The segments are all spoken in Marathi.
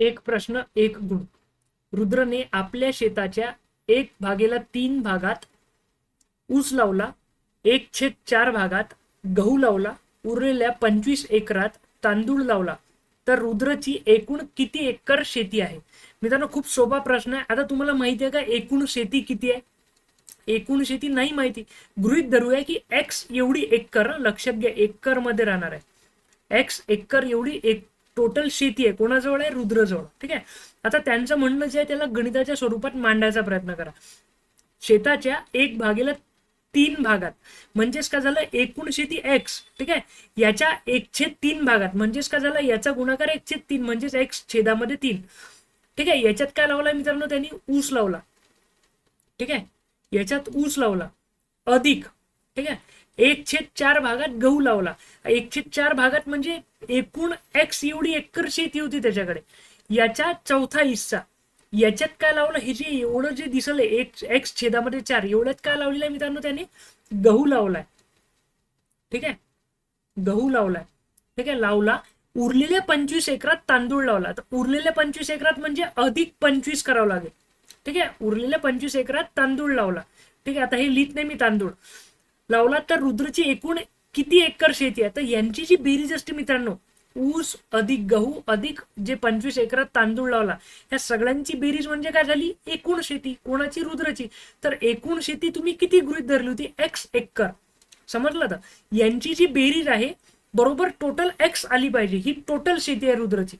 एक प्रश्न एक गुण. रुद्रने आपल्या शेताच्या एक भागेला तीन भागात ऊस लावला एक छेद चार भागात गहू लावला उरलेल्या पंचवीस एकरात तांदूळ लावला. तर रुद्रची एकूण किती एकर शेती आहे? मित्रांनो खूप सोपा प्रश्न आहे. आता तुम्हाला माहिती आहे का एकूण शेती किती आहे? एकूण शेती नाही माहिती. गृहित धरूया की एक्स एवढी एकर लक्षात घ्या एकरमध्ये राहणार आहे. एक्स एकर एवढी एक टोटल शेती आहे. कोणाजवळ आहे? रुद्रजवळ. ठीक आहे? आता त्यांचं म्हणणं जे आहे त्याला गणिताच्या स्वरूपात मांडायचा प्रयत्न करा. शेताच्या एक भागेला तीन भागात. म्हणजेच का झालं? एकूण शेती एक्स ठीक आहे? याच्या एक छेद तीन भागात. म्हणजेच का झालं? याचा गुणाकार एकशे तीन. म्हणजेच एक्स छेदामध्ये तीन. ठीक आहे? याच्यात काय लावला मित्रांनो त्यांनी? ऊस लावला. ठीक आहे? याच्यात ऊस लावला. अधिक. ठीक आहे? एक छेद चार भागात गहू लावला. एक छेद चार भागात म्हणजे एकूण एक्स एवढी एकर शेती होती त्याच्याकडे. याचा चौथा हिस्सा. याच्यात काय लावलं? हे जे एवढं जे दिसलं एक एक्स छेदामध्ये चार एवढ्यात काय लावलेलं आहे मित्रांनो त्याने? गहू लावलाय. ठीक आहे? गहू लावलाय. ठीक आहे? लावला. उरलेल्या पंचवीस एकरात तांदूळ लावला. तर उरलेल्या पंचवीस एकरात म्हणजे अधिक पंचवीस करावं लागेल. ठीक आहे? उरलेल्या पंचवीस एकरात तांदूळ लावला. ठीक आहे? आता हे लिहित नाही मी तांदूळ. लावला तर रुद्रची एकूण किती एकर शेती आहे? तर यांची जी बेरीज असते मित्रांनो ऊस अधिक गहू अधिक जे पंचवीस एकरात तांदूळ लावला या सगळ्यांची बेरीज म्हणजे काय झाली? एकूण शेती कोणाची? रुद्रची. तर एकूण शेती तुम्ही किती गृहित धरली होती? X acre. समजलं तर यांची जी बेरीज आहे बरोबर टोटल एक्स आली पाहिजे. ही टोटल शेती आहे रुद्रची.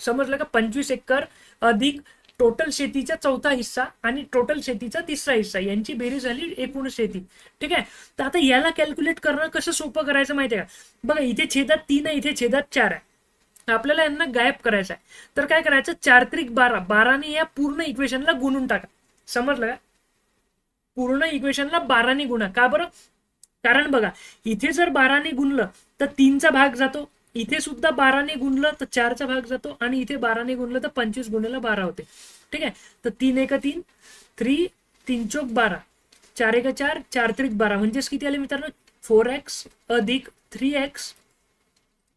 समजलं का? पंचवीस एकर अधिक टोटल शेतीचा चौथा हिस्सा आणि टोटल शेतीचा तिसरा हिस्सा. यांची बेरीज झाली एकूण शेती. ठीक आहे? तर आता याला कॅल्क्युलेट करणं कसं सोपं करायचं माहिती आहे का? बघा इथे छेदात तीन आहे इथे छेदात चार आहे. आपल्याला यांना गायब करायचं आहे. तर काय करायचं? चार त्रिक बारा. बाराने या पूर्ण इक्वेशनला गुणून टाका. समजलं का? पूर्ण इक्वेशनला बाराने गुणा. का बरं? कारण बघा इथे जर बाराने गुणलं तर तीनचा भाग जातो. इथे सुद्धा बाराने गुणलं तर चारचा भाग जातो आणि इथे बाराने गुणलं तर पंचवीस गुणेला बारा होते. ठीक आहे? तर तीन एका तीन थ्री तीन चौक बारा. चार एका चार चार त्रिक बारा. म्हणजेच किती आले मित्रांनो? फोर एक्स अधिक थ्री एक्स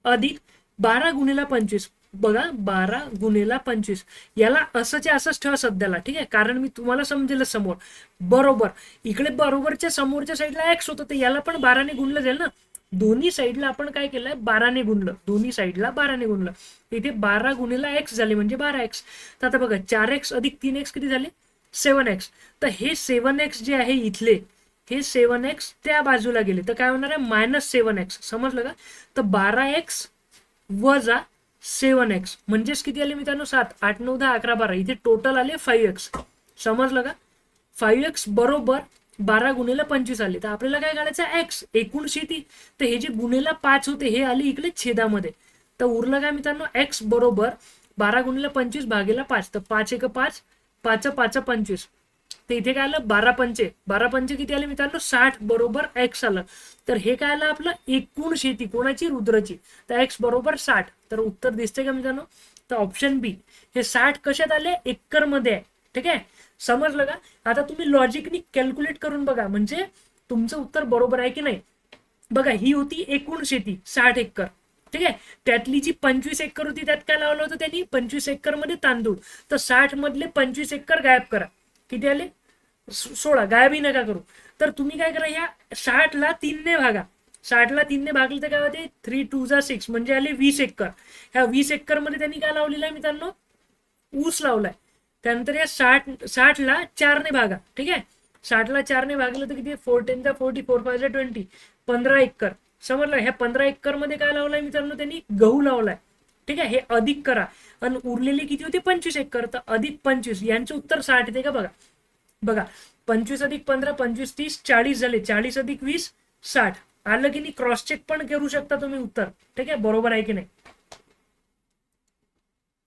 अधिक बारा गुणेला पंचवीस. बघा बारा गुणेला पंचवीस. याला असंच्या असंच ठेवा सध्याला. ठीक आहे? कारण मी तुम्हाला समजेल समोर. बरोबर. इकडे बरोबरच्या समोरच्या साईडला एक्स होतं तर याला पण बाराने गुणलं जाईल ना? दोन्ही साईडला आपण काय केलंय? बाराने गुणलं. दोन्ही साईडला बाराने गुणलं. इथे बारा गुणेला एक्स झाले म्हणजे बारा एक्स तर आता बघा चार एक्स अधिक तीन एक्स किती झाले? सेवन एक्स तर हे सेवन एक्स जे आहे इथले हे सेवन एक्स त्या बाजूला गेले. तर काय होणार आहे? मायनस सेवन एक्स समजलं का? तर बारा एक्स वजा सेवन एक्स म्हणजेच किती आले मित्रांनो? सात आठ नऊ दहा अकरा बारा. इथे टोटल आले फाईव्ह एक्स समजलं का? फाईव्ह एक्स बरोबर बारा गुणेला पंचवीस आले. तर आपल्याला काय काढायचं एक्स एकूण शेती. तर हे जे गुणेला पाच होते हे आले इकडे छेदामध्ये. तर उरलं काय मित्रांनो? एक्स बरोबर बारा गुणेला पंचवीस भागेला पाच. तर पाच एक पाच पाच पाच पंचवीस. तर इथे काय आलं? बारा पंचे. बारा पंचे किती आले मित्रांनो? साठ बरोबर एक्स आलं. तर हे काय आलं आपलं? एकूण शेती. कोणाची? रुद्रची. तर एक्स बरोबर साठ. तर उत्तर दिसते का मित्रांनो? तर ऑप्शन बी हे साठ कशात आले? एकरमध्ये आहे. ठीक आहे? समजलं का? आता तुम्ही लॉजिकनी कॅल्क्युलेट करून बघा म्हणजे तुमचं उत्तर बरोबर आहे की नाही? बघा ही होती एकूण शेती साठ एकर. ठीक आहे? त्यातली जी पंचवीस एकर होती त्यात काय लावलं होतं त्यांनी? पंचवीस एकरमध्ये तांदूळ. तर साठ मधले पंचवीस एकर गायब करा. किती आले? सोळा. गायबही नका करू. तर तुम्ही काय करा या साठला तीनने भागा. साठला तीनने भागले तर काय होते? थ्री टू जा सिक्स म्हणजे आले वीस एकर. ह्या वीस एकरमध्ये त्यांनी काय लावलेलं आहे मित्रांनो? ऊस लावलाय. त्यानंतर या साठ साठला चारने भागा ठीक आहे? साठला चारने भागलं तर किती? फोर टेनचा फोर्टी फोर फायचा ट्वेंटी पंधरा एकर. समजलं? ह्या पंधरा एकरमध्ये काय लावलाय मित्रांनो त्यांनी? गहू लावलाय. ठीक आहे? हे अधिक करा. आणि उरलेले किती होते? पंचवीस एकर. तर अधिक पंचवीस यांचं उत्तर साठ येते का? बघा. बघा. पंचवीस अधिक पंधरा पंचवीस तीस चाळीस झाले. चाळीस अधिक वीस साठ. आलं की नाही? क्रॉस चेक पण करू शकता तुम्ही उत्तर. ठीक आहे? बरोबर आहे की नाही?